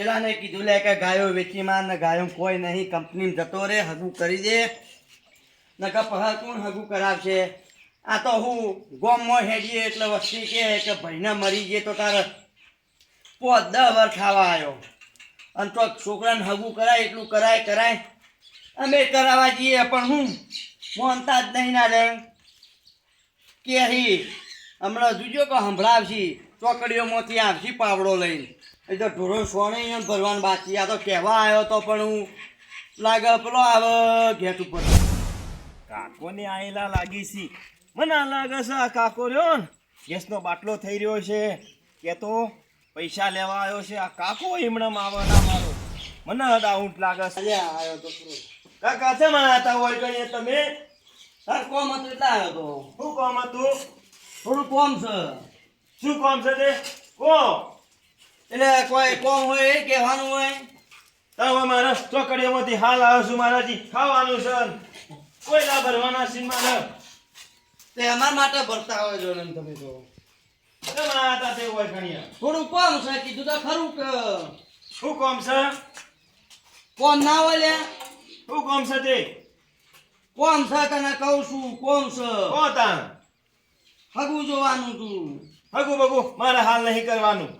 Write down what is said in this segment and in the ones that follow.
પેલાને કીધું, લે કે ગાયો વેચી માર, ને ગાયો કોઈ નહીં, કંપનીમાં જતો રે, હગું કરી દે. નકર પહા કોણ હગું કરાવશે? આ તો હું ગોમમાં હેડીએ, એટલે વસ્તી કે કે ભાઈને મરી ગયે તો તારે પોત દસ વર ખાવા આવ્યો અને તો છોકરાને હગું કરાય, એટલું કરાય કરાય. અમે કરાવવા જઈએ, પણ હું મોનતા જ નહીં ના રે. કે હમણાં જોજો કે સંભળાવશી, ચોકડીઓમાંથી આવશી પાવડો લઈને. એ તો ઢોરો સોને એમ ભરવાનું બાકી. આ તો કહેવા આવ્યો તો પણ હું લાગે પેલો આવે ગેટ ઉપર. કાકોને આયેલા લાગી છે. મને આ લાગે છે આ કાકો રહ્યો ને ગેસનો બાટલો થઈ રહ્યો છે. કે તો પૈસા લેવા આવ્યો છે. આ કાકો એમણે આવે ના મારો. મને ડાઉટ લાગે છે. લે આવ્યો તો કાકા છે મને આતા હોય ગણીએ તમે? તાર કોમ હતું એટલે આવ્યો તો. શું કોમ હતું? થોડું કોમ છે. શું કોમ છે તે? કો એટલે કોઈ કોમ હોય એ કહેવાનું હોય. તમે મારા ચોકડીઓમાંથી હાલ આવ્યો છું મારાથી. ખાવાનું છે. કોઈ કોયલા ભરવાના છે મારે. તે અમારા માટે ભરતા હોય જો ને તમે તો. થોડું કોમ છે? કીધું તો ખરું કે. શું કોમ છે? કોમ ના હોય શું કોમ છે તે? કોમ છે તને કહું છું કોમ છે. કોતા હગું જોવાનું તું. હગુ બગું મારે હાલ નહીં કરવાનું.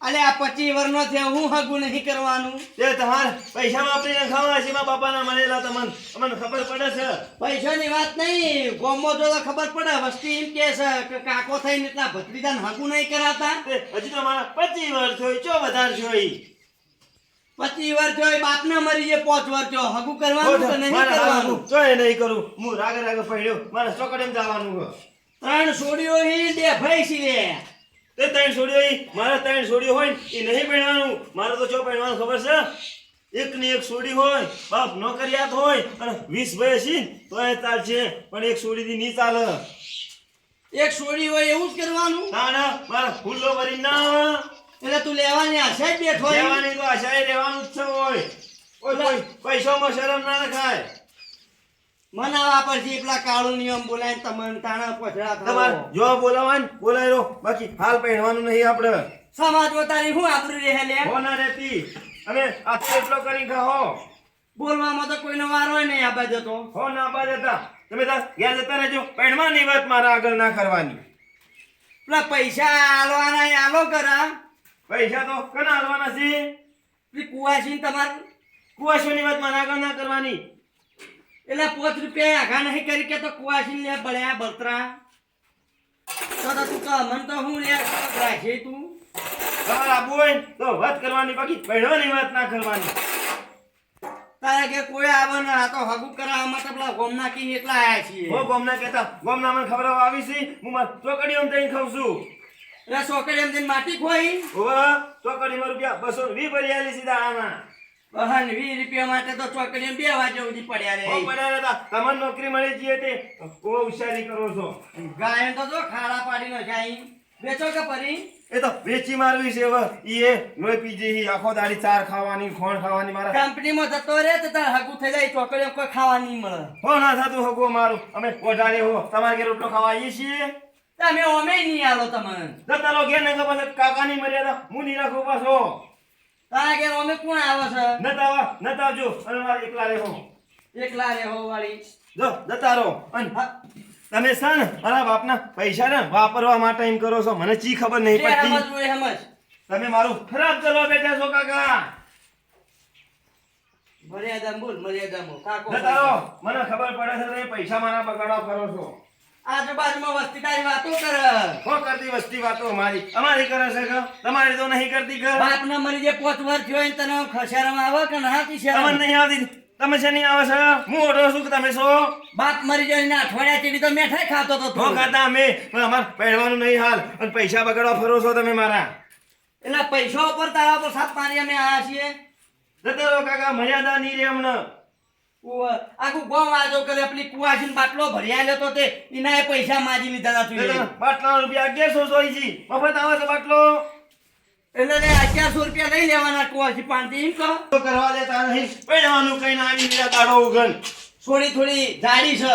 અલે આ પચીસ નો છે હું હગું નહીં કરવાનું. એ તમાર પૈસા વાપરીને ખાવા છે મારા બાપાના મળેલા તમને તમને ખબર પડે છે. પૈસાની વાત નહીં ગોમો તો ખબર પડે. વસ્તી એમ કે છે કે કાકો થઈને એટલા ભત્રીજાને હગું નહીં કરાતા. હજી તો મારા પચી વર જોઈ ચો વધારે જોઈ પચી વર જોઈ થયો બાપને મરી જે પાંચ વર જો હગું કરવાનું કે નહીં કરવાનું? હાલ ચોય નહીં કરું. હું રાગે રાગે પડ્યો. મારે ચોકડીમાં જવાનું છે. ત્રણ છોડીઓ ઈ ભાઈ છીએ તે ત્રણ છોડીઓ મારે ત્રણ છોડીઓ હોય એ નહીં પહેરવાનું. મારે તો ચો પહેરવાનું ખબર છે? એક ને એક છોડી હોય બાપ નોકરિયાત હોય અને વીસ ભાઈ છે તો એ ચાલશે. પણ એક છોડીથી નહીં ચાલે. એક છોડી હોય એવું જ કરવાનું? ના ના મારા ફૂલો ભરી ના. એટલે તું લેવાની આશા જ બેઠો. લેવાની તો આશા લેવાનું જ છે હોય પૈસામાં શરમ ના રખાય. મનાવા પરથી એટલા કાળો નિયમ બોલાય તમને તાણા પછડા તમારે જો બોલાવાય ને બોલાય રહો. બાકી હાલ પહેરવાનું નહીં આપણે. સમાજ તારી હું આપણી રહે લે? હો ના રહેતી અને આથી એટલો કરી ખાઓ બોલવામાં તો કોઈનો વારો નહીં આ જતો. હો ના બા જતા. તમે તાર ઘેર જતા રહેજો. પહેરવાની વાત મારા આગળ ના કરવાની. પેલા પૈસા આલવાના આલો કરા. પૈસા તો કના હાલવાના છે? કુવાસી તમાર કુવાશોની વાત મારા આગળ ના કરવાની. એટલે પાંચ રૂપિયા આઘા નહીં કરી કે તો કુવાસી લે બળ્યા બળતરા. તો તો તું કહ મન તો હું લે રાખે તું તારા આબુ તો વાત કરવાની બાકી પહેરવાની વાત ના કરવાની. તારે કે કોઈ આવે ને આ તો હગું કરાવવામાં તો પેલા ગોમના કી એટલા આયા છીએ. હો ગોમના કેતા ગોમના મને ખબર આવી છે. હું ચોકડી એમ જઈને ખાઉં છું. એટલે ચોકડી એમ જઈને માટી ખોઈ. હો ચોકડી માં રૂપિયા બસો વી ભરી આલી સીધા આમાં બહન વીસ રૂપિયા માટે તો છોકરી બે વાગે સુધી પડ્યા રે. પડ્યા રહેતા. તમને નોકરી મળી જઈએ તે બહુ હોશિયારી કરો છો. ગાયન તો જો ખાડા પાડી નો જાય બેચો કે પરી? એ તો વેચી મારવી છે હવે. એ લોહી પી જઈ આખો દાડી ચાર ખાવાની ખોણ ખાવાની મારા. કંપનીમાં જતો રે તો તાર હગું થઈ જાય છોકરીઓ કોઈ ખાવાની મળે. હો ના થતું હગો મારું અમે ઓઢારે હો. તમારે ઘેર રોટલો ખાવા આવીએ છીએ? તમે ઓમે નહીં આલો તમને. જતા રહો ઘેર ને ખબર કાકાની મર્યાદા હું નહીં રાખું પાછો. તારા ઘેર ઓમે કોણ આવે છે? નતા આવા નતા આવજો. અને મારે એકલા રહેવો એકલા રે વાળી. જો જતા રહો. અને તમે છે ને મારા બાપના પૈસા ને વાપરવા માટે એમ કરો છો. મને ચી ખબર નહીં પડતી. સમજ તમે મારું ખરાબ ચલો બેઠા છો કાકા. મર્યાદા બોલ મર્યાદા બોલ કાકો મને ખબર પડે છે તમે પૈસા મારા બગાડવા કરો છો. આજુબાજુમાં વસ્તી તારી વાતો કરે. શું કરતી વસ્તી વાતો અમારી. અમારી કરે છે કે? તમારી તો નહીં કરતી કે બાપ ના મરી જે પોત વર થયો ને તને ખસેરામાં આવે કે ના તમને નહીં આવતી. તમે છે નહીં આવે છે? હું ઓઢો છું કે તમે છો? બાપ મરી જાય ને અઠવાડિયા ચીડી તો મેઠાઈ ખાતો તો તું. ખાતા અમે. પણ અમાર પહેરવાનું નહીં હાલ. અને પૈસા બગાડવા ફરો છો તમે મારા. એટલે પૈસા ઉપર તારા પર સાત પાણી અમે આવ્યા છીએ. જતો કાકા મર્યાદા નહીં રે હમણાં. આખું ગામ આજો કરે પેલી કુવાજીન બાટલો ભરી આલ્યો તો તે એના પૈસા માજી લીધા હતા. બાટલાનો રૂપિયા અગિયારસો જોઈ છે મફત આવે છે બાટલો? એટલે લે અગિયારસો રૂપિયા લઈ લેવાના કુવાજી પાનથી એમ કહો. તો કરવા દેતા નહીં પહેરવાનું કઈ ના આવી ગયા દાડો ઉગન થોડી થોડી જાડી છે.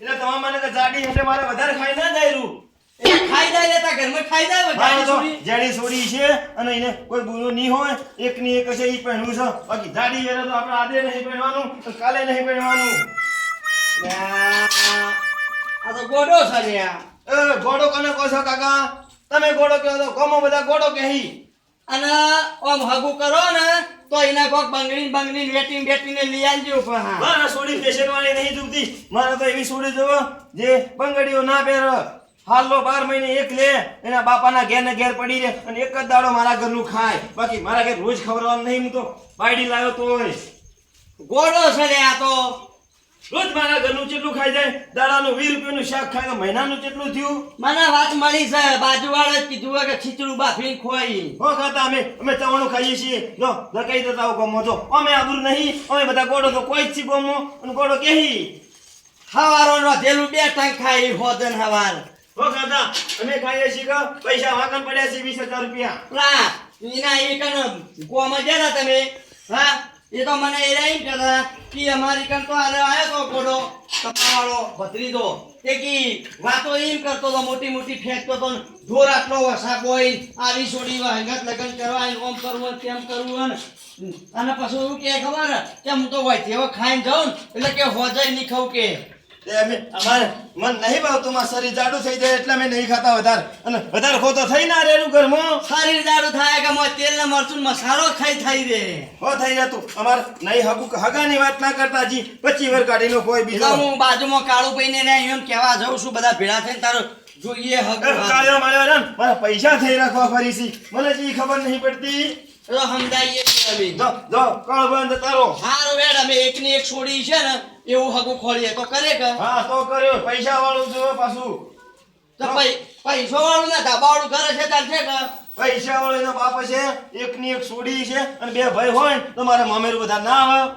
એટલે તમારે મને જાડી એટલે મારે વધારે ખાઈ ના જાય લેતા ઘરમાં ખાઈ જાય તો છોડી. જેડી સોડી છે અને એને કોઈ ગુનો નહીં હોય એક ની એક છે ઈ પહેરવું છે. બાકી દાડી વેરા તો આપણે આજે નહીં પહેરવાનું તો કાલે નહીં પહેરવાનું. આ તો ગોડો છે લ્યા. એ ગોડો કને કહો છો કાકા? તમે ગોડો કહો તો કોમો બધા ગોડો કહી. અને ઓમ હગુ કરો ને તો એના કોક બંગડી બંગડી વેટીને બેટીને લઈ આવજો પણ હા. મારા સોડી ફેશન વાળી નહીં જુમતી મારે તો એવી સોડી જોવો જે બંગડીઓ ના પહેરે. હાલો બાર મહિને એક લે એના બાપાના ઘેર ને ઘેર પડી રહે અને એક જ દાડો મારા ઘરનું ખાય. બાકી મારા ઘેર રોજ ખવડાવવાનું નહીં હું તો પાડી લાવ્યો તોય ગોળો છે આ તો. રોજ મારા ઘરનું કેટલું ખાઈ જાય? દાડાનું વીસ રૂપિયાનું શાક ખાય તો મહિનાનું કેટલું થયું? મને વાત મળી છે બાજુવાળા જ કીધું કે ખીચડું બાફી ખોઈ. હો ખાતા અમે અમે ચવાણું ખાઈએ છીએ. જો ધકાઈ દેતા હો ગમો જો અમે આબરું નહીં અમે બધા ગોડો તો કોઈ જ છી ગમો અને ગોડો કેહી? હવારો રોધેલું બે ટંક ખાઈ હોદન હવાર. હો અમે ખાઈએ છીએ પૈસા વાકન પડ્યા છે વીસ હજાર રૂપિયા? એના એ કન ગોમાં તમે? હા, એ તો મને એ એમ કહેતા કે અમારી કન તો આરે આવ્યો તો ગોડો કપાવાળો ભત્રીજો. તે કી વાતો એમ કરતો તો મોટી મોટી ફેંકતો તો ઢોર આટલો વસા બોઈ આવી છોડી હંગત લગન કરવા ઓમ કરવું તેમ કરવું અને પછી શું કે ખબર કે હું તો હોય તેવો ખાઈને જાઉં એટલે કે હોજાય નહીં ખાઉં કે અમે અમારે મન નહીં ભાવતું માં શરીર જાડું થઈ જાય એટલે અમે નહીં ખાતા વધારે. અને વધારે ખો થઈ ના રેલું ઘરમાં. શરીર જાડું થાય કે મોય તેલ ને મરચું મસાલો ખાઈ થઈ રે હો થઈ જતું અમારે નહીં હગું હગાની વાત ના કરતા જી. પચી વાર કાઢીનો કોઈ બીજો. હું બાજુમાં કાળું પૈને ને એમ કહેવા જાઉં છું બધા ભેળા થઈને તારો જોઈએ માર્યો મારા પૈસા થઈ રાખવા ફરી છી મને જી ખબર નહીં પડતી. સમજાઈએ છીએ અમે. જો જો કાળ બંધ તારો. હારું વેડ અમે એકની એક છોડી છે ને એવું હગું ખોલીએ. તો કરે કે? હા તો કર્યો. પૈસા વાળું જો પાછું. તો પૈસો વાળું ના ધાબાવાળું કરે છે તાર છે કે? પૈસા વાળો એનો બાપ છે એકની એક સોડી છે અને બે ભાઈ હોય તો મારા મામેરું બધા ના આવે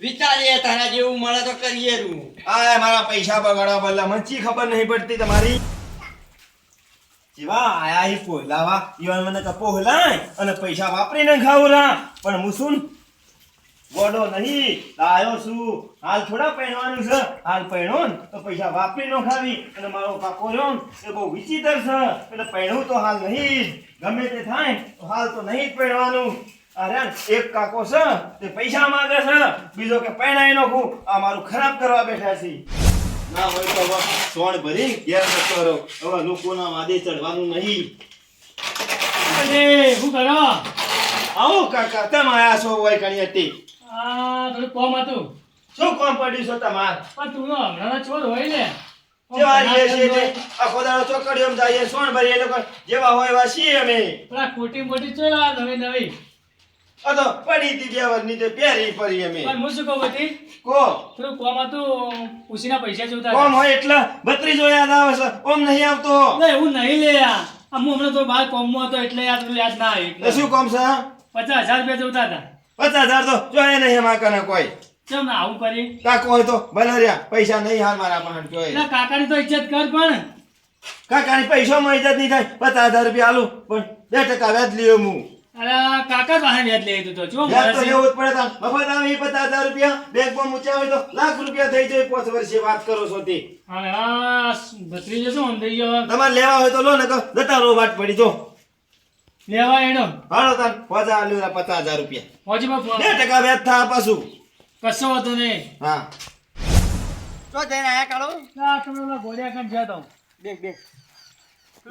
વિચારીએ તારા જેવું મળે તો કરીએ રૂ. આ મારા પૈસા બગાડવા બદલા મને ખબર નહીં પડતી તમારી? જેવા આયા હી પોહલાવા ઈવન મને કે પોહલાય અને પૈસા વાપરીને ખાવરા પણ હું શું? ગોડો નહીં. લાયો છું. હાલ થોડા પહેરવાનું છે. હાલ પહેરો તો પૈસા વાપરી નો ખાવી. અને મારો કાકો રહ્યો એ બહુ વિચિત્ર છે. એટલે પહેરવું તો હાલ નહીં ગમે તે થાય તો હાલ તો નહીં પહેરવાનું. અરે એક કાકો છે તે પૈસા માંગે છે. બીજો કે પહેણાઈ નાખું આ મારું ખરાબ કરવા બેઠા છે. ના હોય તો હવે સોણ ભરી ઘેર જતો રહો. હવે લોકોના વાદે ચડવાનું નહીં. અરે શું કરો? આવો કાકા તમે આયા છો હોય કણી હતી આ થોડું કોમ હતું. શું કોમ પડ્યું છો તમાર? પણ તું હમણાં ચોર હોય ને. જેવા રહીએ છીએ તે આખો દાડો ચોકડીઓમાં જઈએ સોણ ભરીએ એ લોકો જેવા હોય એવા છીએ અમે. પેલા ખોટી મોટી ચોર આ નવી નવી. આ તો પડી હતી બે તે પહેરી પડી અમે. પણ હું શું કહું બધી? કો. થોડું કોમ હતું ઉસીના પૈસા જોતા કોમ હોય એટલે? બત્રીસો જોયા આવે છે. ઓમ નહીં આવતો. નહીં હું નહીં લે આ. હું હમણાં તો બહાર કોમમાં હતો એટલે યાદ યાદ ના આવી. શું કોમ છે પચાસ હજાર રૂપિયા જોતા હતા. પચાસ હજાર તો જોયા નહીં એમાં કને કોઈ. ચમ ના આવું કરી. કાકો હોય તો ભલે રહ્યા. પૈસા નહીં હાલ મારા પાસે જોઈએ કાકાની તો ઇજ્જત કર પણ. કાકાની પૈસામાં ઇજ્જત નહીં થાય. પચાસ હજાર રૂપિયા આલું. પણ બે ટકા વ્યાજ લ્યો હું. અરે કાકા પાસે વ્યાજ લઈ લીધું તો. વ્યાજ તો લેવું જ પડે તાન. મફત આવે ઈ પચાસ હજાર રૂપિયા બેંકમાં મૂક્યા હોય તો લાખ રૂપિયા થઈ જાય પાંચ વર્ષે વાત કરો છો તે. ગયો? તમારે લેવા હોય તો લો ને જતા રહો વાત પડી જો. લેવા એનો હાલો તાન પચાસ હજાર રૂપિયા. બે ટકા વ્યાજ થાય પાછું. કશો હતો નહીં. હા. તો જઈને આયા કાળો. આ તમે ઓલા ગોળિયા ખાન જ્યાં તો. બે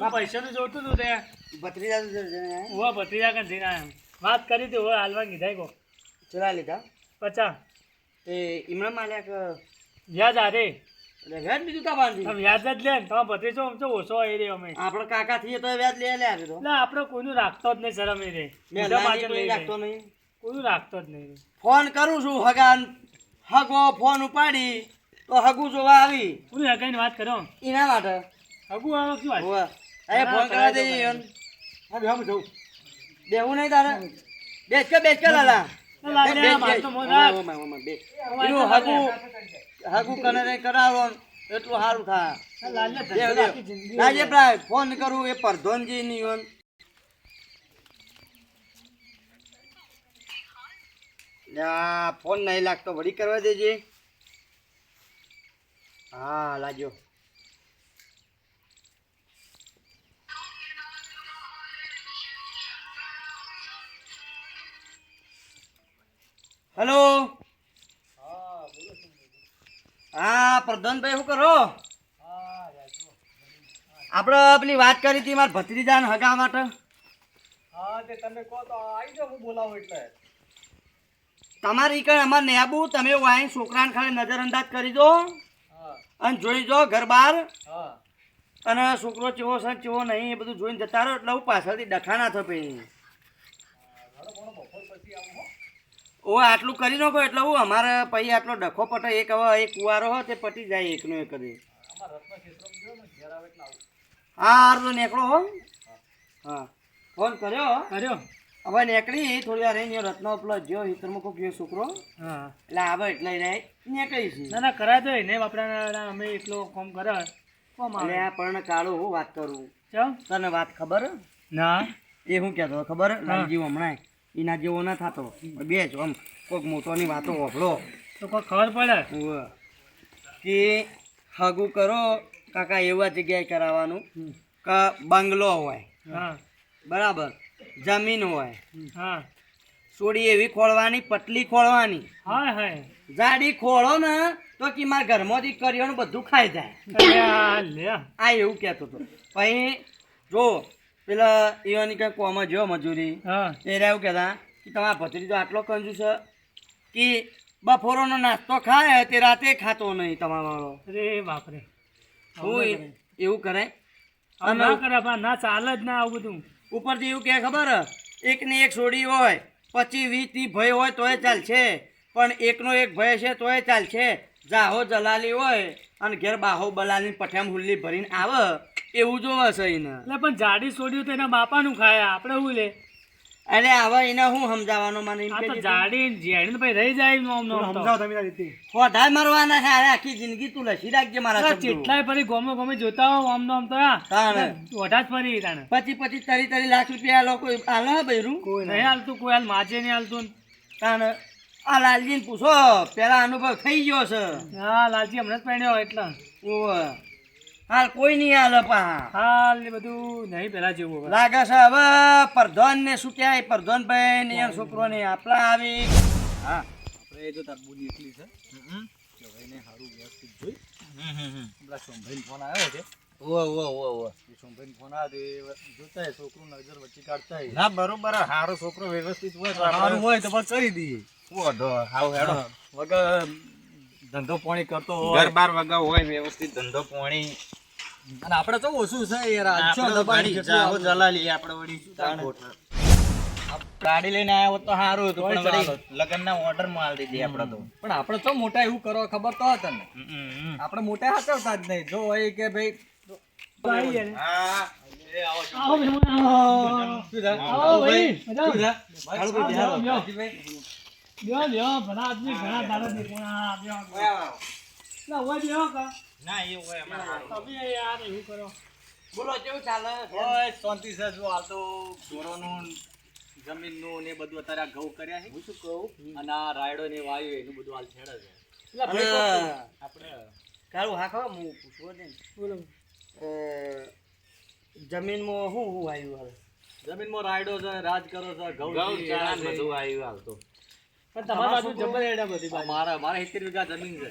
બે પેલું જોતું હતું તે ભત્રીજા તો ભત્રીજા કાન જઈને આયા વાત કરી હતી હાલવા કીધા કો ચલા લીધા. પચાસ. એ માલ્યા કે વ્યાજ આરે. એટલે વ્યાજ બીજું કા બાંધી તમે વ્યાજ જ લે ને તમે ભત્રીજો આમ તો ઓછો આવી રહ્યો અમે. આપણે કાકા થઈએ તો વ્યાજ લે લે તો. એટલે આપણે કોઈનું રાખતો જ નહીં શરમ એ રે. મેં રાખતો નહીં. કોઈનું રાખતો જ નહીં ફોન કરું છું હગાન. હગો ફોન ઉપાડી તો હગું જોવા આવી. હગાઈ હગાઈની વાત કરો? એના માટે. હગુ આવો શું વાત. અરે ફોન કરવા દે. હા જઉં બેહું. નહીં તારે? બેસ. કે બેસ. કે લાલા. એટલું સારું થાય. ફોન કરું એ પરધોનજી ની ફોન નહીં લાગતો. વળી કરવા દેજે. હા લાગ્યો. હેલો? હા પ્રધાનભાઈ શું કરો? આપણે પેલી વાત કરી હતી મારા ભત્રીજાને હગા માટે. હા કહો તો તમારી કઈ અમારે નેબુ તમે વાઈ છોકરાને ખાલી નજરઅંદાજ કરી દો. અને જોઈ જો ઘર બહાર અને છોકરો ચેવો છે ચેવો નહીં, એ બધું જોઈને જતા રહો, એટલે હું પાછળથી ડખાના થો પછી ઓ આટલું કરી નાખો એટલે હું અમારે પછી આટલો ડખો પટે એક હવે એક કુવારો હોય તે પટી જાય એકનો એક જ. હા હારું નીકળો હો. હા. ફોન કર્યો કર્યો. હવે નીકળી થોડી વાર રહીને રત્ન પેલો જ્યો હિતરમાં કોઈ ગયો છોકરો. હા. એટલે આવે એટલે રહે નીકળી છે. ના ના કરાય તો એને આપણા અમે એટલો કોમ કરે. કોમ આવે. આ પણ કાળો હું વાત કરું. ચમ? તને વાત ખબર? ના. એ હું કહેતો ખબર? લાલજી હમણાં એના જેવો ના થતો. બે જ આમ કોઈક મોટોની વાતો ઓભળો તો કોઈ ખબર પડે? કે હગું કરો કાકા એવા જગ્યાએ કરાવવાનું કે બંગલો હોય. હા. બરાબર. જમીન હોય. હા. સોડી એવી ખોળવાની પટલી ખોળવાની. જાડી ખોળો ને તો કે મારા ઘરમાંથી કર્યો બધું ખાઈ જાય. આ એવું કહેતો હતો. પછી જો પેલા એવાની કંઈક કોમ જો મજૂરી. એ એવું કહેતા કે તમારા ભત્રીજો આટલો કંજૂસ છે કે બફોરોનો નાસ્તો ખાય તે રાતે ખાતો નહીં તમારો રે બાપરે. શું એવું કરે? ના કરે ના ચાલે જ ના આવું બધું. ઉપરથી એવું કે ખબર? એક ને એક છોડી હોય પછી વીસથી ભય હોય તોય ચાલશે. પણ એકનો એક ભય છે તોય ચાલશે. જાહો જલાલી હોય અને ઘેર બાહો બલાલી પઠ્યામ હુલ્લી ભરીને આવે. એવું જોવા છે એને. એટલે પણ જાડી છોડ્યું તો એના બાપાનું ખાય આપણે શું લે? અને આવા એને હું સમજાવવાનો મને એમ કે જાડી જેડીને ભાઈ રહી જાય નોમ નોમ રીતે. વધારે મરવાના છે અરે આખી જિંદગી તું લસી રાખજે મારા શબ્દો. કેટલાય ફરી ગોમે ગોમે જોતા હો આમ આમ તો આ તાણે. ઓઢા જ ફરી તાણે. પછી પછી તરી તરી લાખ રૂપિયા લોકો આલે હે કોઈ નહીં હાલતું કોઈ હાલ માજે નહીં હાલતું. તાણે આ લાલજીને પૂછો પેલા અનુભવ થઈ ગયો છે. હા લાલજી હમણાં જ પહેણ્યો એટલે. ઓવે. હાલ કોઈ નહીં હાલ પા હાલ એ બધું નહીં પેલા જેવું. લાગે છે હવે પરધોન ને શું કહેવાય? ભાઈ ને એમ છોકરો ને આપલા આવી. હા. આપણે જો તાર બોલી એટલી છે. કે ભાઈને સારું વ્યવસ્થિત જોઈ. પેલા સોમભાઈ ફોન આવ્યો છે. ઓ ઓ ઓ ઓ એ સોમભાઈ ફોન આવ્યો જોતા હોય છોકરું નજર વચ્ચે કાઢતા હોય. ના બરોબર સારો છોકરો વ્યવસ્થિત હોય તો સારું હોય તો પછી કરી દઈએ. ઓઢો હાવ હેડો. વગર ધંધો પાણી કરતો ઘર હોય બાર વગા હોય વ્યવસ્થિત ધંધો પાણી. અને આપણે તો ઓછું છે યાર આ છો આપણે દબાણી ઘડી કેટલું જાહો આપણે- જલાલી આપણે વળી. ગાડી લઈને આવ્યો હોત તો સારું હતું પણ વળી. લગ્નના ઓર્ડરમાં આલી દીધી આપણે તો પણ આપણે તો મોટા એવું કરો ખબર તો હતા ને હમ, હમ, હમ. આપણે મોટા હાચવતા જ નહીં જો હોય કે ભાઈ. હા આવો મહેમાન, આવો. આવો ભાઈ મજા ભાઈ, બેહો, બેહો. ઘણા આદમી ઘણા દાડા. બેહો, બેહો. ના, હોય દેવો કા. ના એ હોય અમારે. તમે યાર એવું કરો. બોલો કેવું ચાલે? ઓય, શાંતિ છે જો હાલ તો ઢોરોનું જમીનનું ને બધું અત્યારે આ ઘઉં કર્યા છે. હું શું કહું? અને આ રાયડો ને વાયુ એનું બધું હાલ છેડે છે. આપણે કારું હાખવા હું પૂછવો છે ને. બોલો. જમીનમાં શું શું આવ્યું હાલ? જમીનમાં રાયડો છે રાજ કરો છે ઘઉં. બધું આવ્યું હાલ તો. પણ તમારા બાજુ જબર એડા બધી મારા મારા સિત્તેર વીઘા જમીન છે.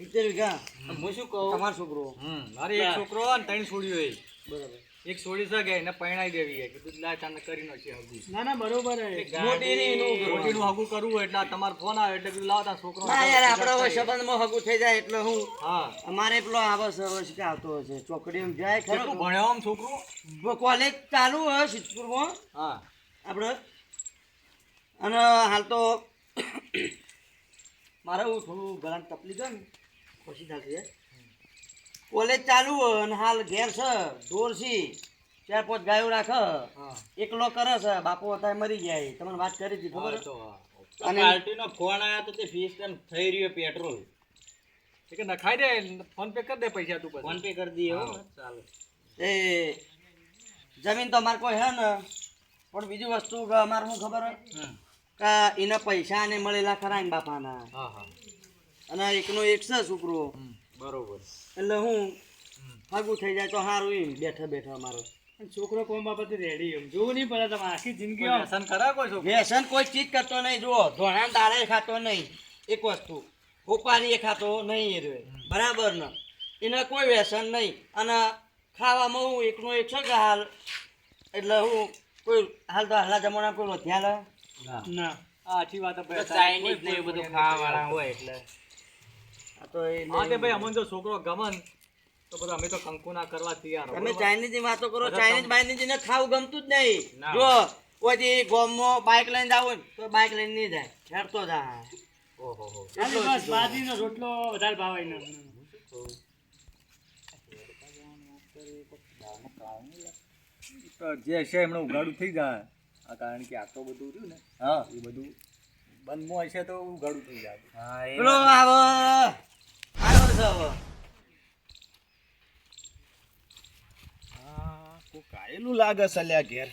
સિત્તેર વીઘા હું શું કહું? તમારો છોકરો. મારે એક છોકરો અને ત્રણ છોડીઓ છે. બરાબર. એક છોડી શકે એને પરણાઈ દેવી છે કીધું લા ચાંદ કરી નાખી હગું. ના ના બરોબર હે. મોટીનું હગું કરવું એટલે તમારો ફોન આવે એટલે કીધું લાવ તારા છોકરો. ના યાર આપણો હવે સંબંધમાં હગું થઈ જાય એટલે હું હા. અમારે પેલો આવે શું કે આવતો હશે? ચોકડીમાં જાય ખરો? ભણ્યો આમ છોકરું? કોલેજ ચાલુ હોય સિદ્ધપુરમાં. હા. આપણે? અને હાલ તો મારે હું થોડું ઘણા તકલીફ છે ને ખુશી થતી કોલેજ ચાલુ અને હાલ ઘેર છે ઢોર છે ચાર પાંચ ગાયો રાખે. એકલો કરે છે બાપુ અત્યારે મરી ગયા તમને વાત કરી હતી ખબર. અને પાર્ટીનો ફોન આવ્યો તો તે ફીસ કેમ થઈ રહ્યો પેટ્રોલ કે નખાઈ દે ફોન પે કરી દે પૈસા તું ફોન પે કરી દઈએ ચાલો. એ જમીન તો અમારે કોઈ હે ને પણ બીજી વસ્તુ અમારે શું ખબર. કે એના પૈસા ને મળેલા ખરા ને બાપાના. હા હા. અને એકનો એક છે છોકરો. બરોબર. એટલે હું હગું થઈ જાય તો સારું એમ બેઠા બેઠા મારો છોકરો કોમ બાબતે રેડી એમ. જોવું નહીં પડે તમે આખી જિંદગી વ્યસન ખરા કોઈ છોકરો? વ્યસન કોઈ ચીજ કરતો નહીં જુઓ ધોણા દાળે ખાતો નહીં એક વસ્તુ. ઉપારી એ ખાતો નહીં એ. બરાબર ને એને કોઈ વ્યસન નહીં. અને ખાવામાં હું એકનો એક છે કે હાલ એટલે હું કોઈ હાલ તો હાલના જમાના કોઈ વધ્યા લે ના. ના. આ સાચી વાત ચાઇનીઝ ને એ બધું ખાવાવાળા હોય એટલે. તો એ ભાઈ અમને જો છોકરો ગમન તો બધા અમે તો કંકુના કરવા તૈયાર તમે બરોબર? વાતો કરો ચાઇનીઝ બાઇનીઝ ને ખાવું ગમતું જ નહીં. જો કોઈ ગોમમાં બાઇક લઈને જાવ તો બાઇક લઈને નહીં જાય. હેડતો જાય ઓહો બસ બાજરીનો રોટલો વધારે ભાવે એને. જે છે એમણે ઉઘાડું થઈ જાય. આ કારણ કે આ તો બધું રહ્યું ને હા. એ બધું બંધમાં હશે તો ઉઘાડું થઈ જાય પેલો આવો. આવ્યો છે હવે કોક આયેલું લાગે છે લ્યા ઘેર.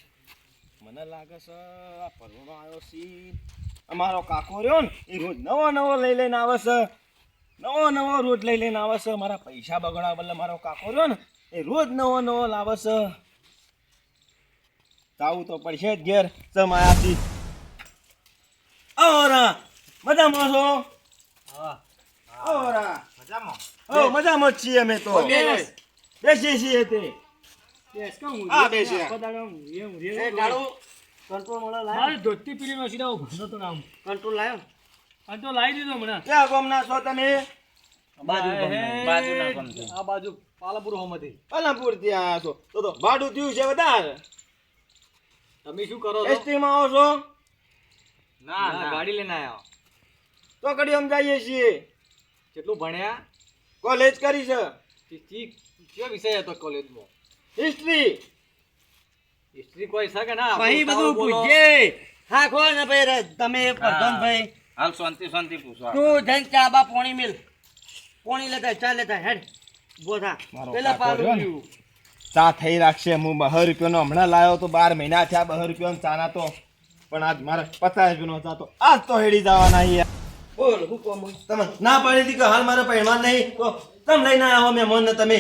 મને લાગે છે આ પરવાનો આવ્યો સી અમારો કાકો રહ્યો ને એ રોજ નવો નવો લઈ લઈને આવે છે. નવો નવો રોજ લઈ લઈને આવે છે. મારા પૈસા બગડા બદલે મારો કાકો રહ્યો ને એ રોજ નવો નવો લાવે છે. તો પડશે જ ઘેર. સમાયાથી ઓરા મજામાં છો? ઓરા. મજામાં. ઓ મજામાં છીએ અમે તો. બેસ. બેસીએ છીએ તે. બેસ, કહું હા, રે- બેસ, આખો દાડો હું રે- હું રે- એ ગાડું કંટ્રોલ મળે લાયો. ધોતી પીલી નો સીધા ઊભો નતો નામ. કંટ્રોલ લાયો? આ લાવી દીધો મને. ક્યાં ગામના છો તમે? બાજુ આ બાજુ પાલનપુર હોમથી. પાલનપુરથી આયા છો. તો તો ભાડું થયું છે વધારે. તમે શું કરો છો? એસટી માં આવો છો. ના ના ગાડી લઈને આવ્યો તો કડી આમ જઈએ છીએ. કેટલું ભણ્યા? કોલેજ કરી છે. કયો વિષય હતો કોલેજમાં હિસ્ટ્રી હિસ્ટ્રી કોઈ છે કે ના ભાઈ બધું પૂછે હા ખો ને ભાઈ રે, તમે પ્રધાનભાઈ હાલ શાંતિ શાંતિ પૂછો તું જઈને ચા બા પોણી મિલ. પોણી લેતા ચા લેતા હેડ. બોધા પેલા. પીવું. ચા થઈ રાખશે. હું બહાર રૂપિયાનો હમણાં લાવ્યો તો બાર મહિના થયા બહાર રૂપિયાનો ચાના તો પણ આજ મારે પચાસ રૂપિયાનો ચા તો આજ તો હેડી જવાના યાર. બોલ હુકમ તમે ના પાડી હતી કે હાલ મારે પૈણવા નહીં? તો તમે લઈને આવો મહેમાન ને તમે?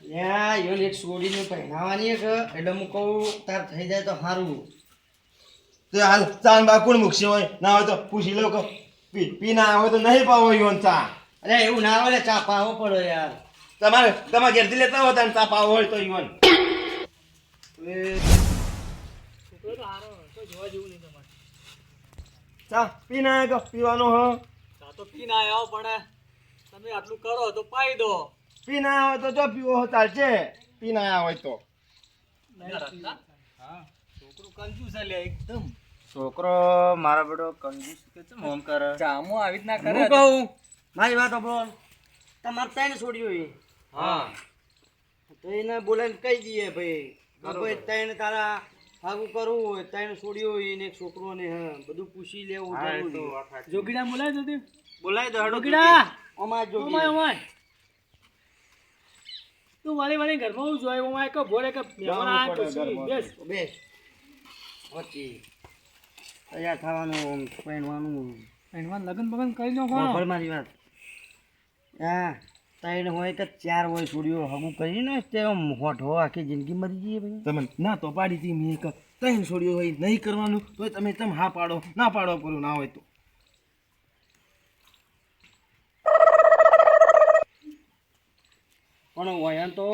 યા યોન એક છોડીને પહેરાવાની છે એટલે હું કહું તાર થઈ જાય તો સારું તો હાલ ચાન બા કોણ મૂકશે હોય? ના હોય તો પૂછી લો કે પી પી ના હોય તો નહીં પાવો યોન ચા અરે એવું ના હોય ને ચા પાવો પડે યાર. તમારે તમારે ઘેરથી લેતા હોય તો ચા પાવો હોય તો ઈવન છોકરો તો હારો કોઈ જોવા જેવું નહીં તમારે ચા પી ના આવ્યો કે પીવાનો હ? ચા તો પી ના હો, પણ તમે આટલું કરો તો પાઈ દો. પી ના હોય તો જો પીવો હો ચાલશે. પી ના આવ્યા હોય તો. હા. છોકરું કંજૂસ છે લે એકદમ. છોકરો મારા બેટો કંજુસ કે છે મોમ કરે. ચામો આવી રીતના હું કરે કહું મારી વાત બોલ. તમારે ત્રણ છોડ્યું એ હા. તો એને બોલાવીને કહી દઈએ ભાઈ. ભાઈ ત્રણ તારા હાગું કરવું હોય ત્રણ છોડ્યું હોય એક છોકરો ને હા બધું પૂછી લેવું જરૂરી. જોગીડા બોલાય તો બોલાય દો જોગીડા! અમાર જોગીડા. અમાર તું વાલી વાળી ઘરમાં હું જોઈ ઓમાય કે ભોરે કે મહેમાન આ બેસ. બેસ વચ્ચે તૈયાર થવાનું પહેરવાનું પહેરવાનું લગન બગન કરી નો ખબર મારી વાત. હા. ત્રણ હોય કે ચાર હોય છોડીઓ હગું કરીને તે હોઠો આખી જિંદગી મરી જઈએ ભાઈ. તમે ના તો પાડી હતી મેં એક. ત્રણ છોડ્યો હોય નહીં કરવાનું તો તમે તમે હા પાડો ના પાડો કરું ના હોય તો. પણ હોય તો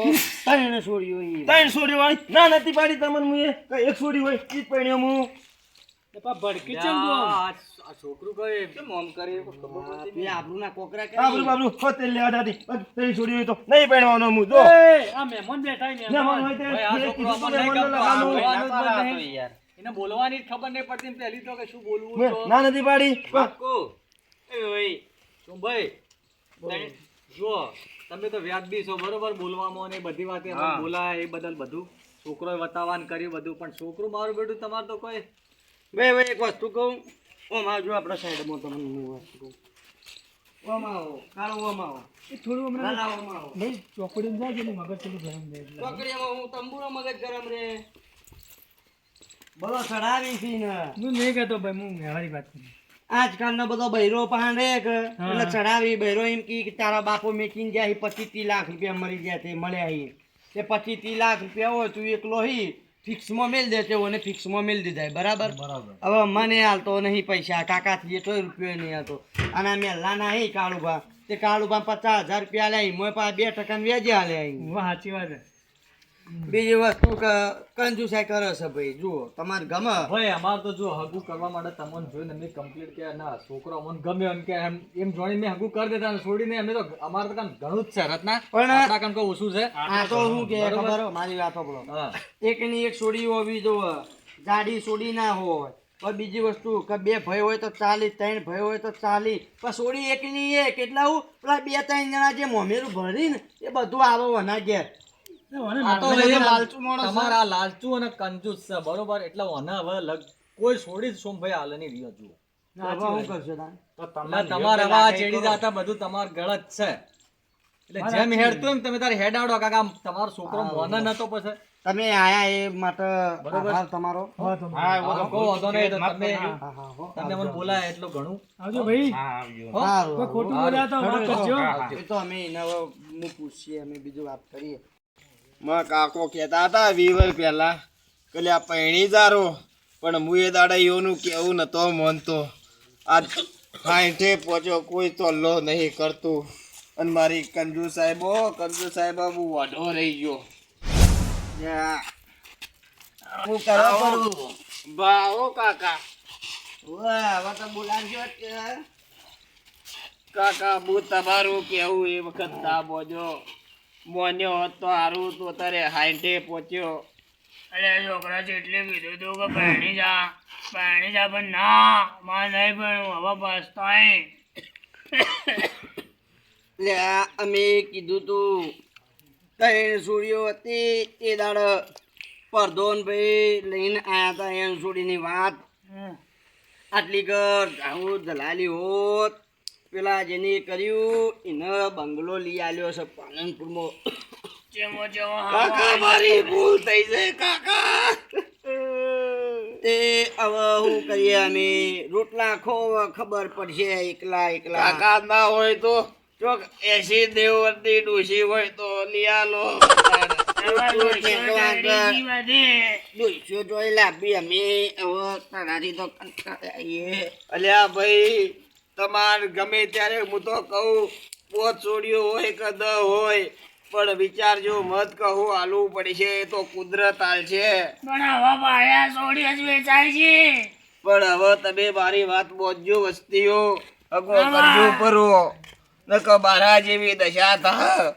ત્રણ છોડીઓ ત્રણ છોડી હોય ના નથી પાડી તમને એક છોડી હોય એ જ હું. ભડકી ચમ તું આ આ છોકરું કઈ મોમ કરે? હા, પેલા આબરૂના કોકરા કરી. બાબરું બાબરું હોતે લેવા દાદી. ત્રણ છોડી તો. નહીં પડવાનો હું જો. આ મહેમાન બેઠા છે, મહેમાન. મહેમાન. હોય તે આ છોકરો આપણને નહીં મહેમાનને ગમતો. લગાડો. બોલવાનું જ યાર એને બોલવાની ખબર નહીં પડતી ને પહેલી તો કે શું બોલવું ના નથી પાડી. પાક્કુ. એ ભાઈ શું ભાઈ તને- તમે તો વ્યાજબી છો. બરોબર બોલવામાં ને બધી વાતે બોલાય એ બદલ બધું છોકરોએ વતાવાન કર્યું બધું. પણ છોકરું મારું બેટું તમારે તો કોઈ ભાઈ ભાઈ એક વસ્તુ કહું. ઓમ આવજો આપણા સાઈડમાં તમને હું વસ્તુ કહું. ઓમ આવો કાળો ઓમ આવો. એ થોડું હમણાં ઓમ આવો. ભાઈ ચોકડીમાં જાય છે મગજ થોડું ગરમ રહે ચોકડીમાં હું તંબુરો મગજ ગરમ રે. બધો ચડાવી છે ને. હું નહીં કહેતો ભાઈ હું વ્યવહારિક વાત કરું. આજકાલનો બધો બૈરો પાન રે. એટલે ચડાવી બૈરો એમ કી તારા બાપો મેકીને ગયા પચીસ લાખ રૂપિયા મરી ગયા તે મળ્યા તે પચીસ લાખ રૂપિયા હોય તું એકલો હી ફિક્સમાં મેલ દે તેઓને ફિક્સમાં મેલ દીધા બરાબર? બરાબર. હવે મને હાલતો નહીં પૈસા કાકાથી એટલો રૂપિયો નહીં હાલતો અને મેં લાના હે કાળુભા. તે કાળુભા પચાસ હજાર રૂપિયા લે મોય પાસે બે ટકા વ્યાજે હાલે સાચી વાત છે. બીજી વસ્તુ કે કંજુસાઈ કરે છે ભાઈ જુઓ તમારે ગમે. ભાઈ અમારે તો જો હગું કરવા માટે તમને જોઈને અમે કમ્પ્લીટ કે ના છોકરો મને ગમે એમ કે એમ એમ જોઈને મેં હગું કરી દેતા છોડીને અમે તો અમારે તો કામ ઘણું જ છે રત્ના. પણ- કામ કોઈ ઓછું છે. આ તો હું કે ખબર? મારી વાત બોલો એકની એક સોડી હોવી જો જાડી છોડી ના હોય. પણ બીજી વસ્તુ કે બે ભય હોય તો ચાલી ત્રણ ભય હોય તો ચાલી પણ સોડી એકની એક એટલા હું પેલા બે ત્રણ જણા જે મોમેરું ભરીને એ બધું આવે વના ઘેર. તમારા લાલચુ અને કંજૂસ છે બરોબર? એટલે ઓને હવે લગ- કોઈ છોડી જ સોમભાઈ હાલની રહ્યો જુઓ તમારા હવે શું કરશો તાન? એટલે તમારે હવે આ ચેડી જાતા બધું તમાર ગળત છે. એટલે જેમ હેડતું એમ તમે તારે હેડ આવડો કાકા તમારો છોકરો મોને નતો પછી. તમે આયા એ માટે આભાર તમારો. હા વાંધો નહીં તમે. તમને મને બોલાય એટલું ઘણું. આવજો ભાઈ. હા આવજો. ખોટું બોલ્યા તો કરજો. એ તો અમે એને હું પૂછીએ અમે બીજું વાત કરીએ. માં કાકો કહેતા હતા વીવર પહેલા કે આ પૈણી જારો પણ હું એ દાડા યોનું કેવું નતો માનતો. આ ફાઈઠે પહોંચ્યો કોઈ તોલ્લો નહીં કરતું. અને મારી કંજુ સાહેબો કંજુ સાહેબ હું વાઢો રહી ગયો. હું કાકા. વાહ, હવે તો બોલાવજો કાકા બુ તમારું કેવું એ વખત ના બોજો. મોન્યો હોત તો હારું તો તારે હાઈટે પહોંચ્યો. અરે છોકરા જેટલે કીધું તું કે પાણી જા પાણી જા પણ ના માં નહીં પણ હવે પસ્તાય લે અમે કીધું તું ત્રણ સૂર્યો હતી એ દાડ પરધોન ભાઈ લઈને આવ્યા હતા એમ સૂડીની વાત. આટલી ઘર આવું દલાલી હોત પેલા જેને કર્યું એને બંગલો લઈ આવ્યો છે પાલનપુરમાં. ચેમો ચેમો કાકા મારી ભૂલ થઈ જાય કાકા. તે હવે શું કરીએ અમે? રોટલા ખો ખબર પડશે એકલા એકલા. કાકા ના હોય તો? ચોક એસી દેવવર્તી ડૂસી હોય તો લિયાલો આલો. જોઈ લાવી અમે હવે તારાથી તો કંટાળીએ અલ્યા ભાઈ તમાર ગમે ત્યારે હું તો કહું પોત છોડ્યો હોય કે દ હોય પણ વિચારજો મત કહું હાલવું છે એ તો કુદરત હાલ છે. પણ હવે પાયા સોડી જ વેચાય છે. પણ હવે તમે મારી વાત બોજો વસ્તીઓ અગો કરજો પરો નકો બારા જેવી દશા થા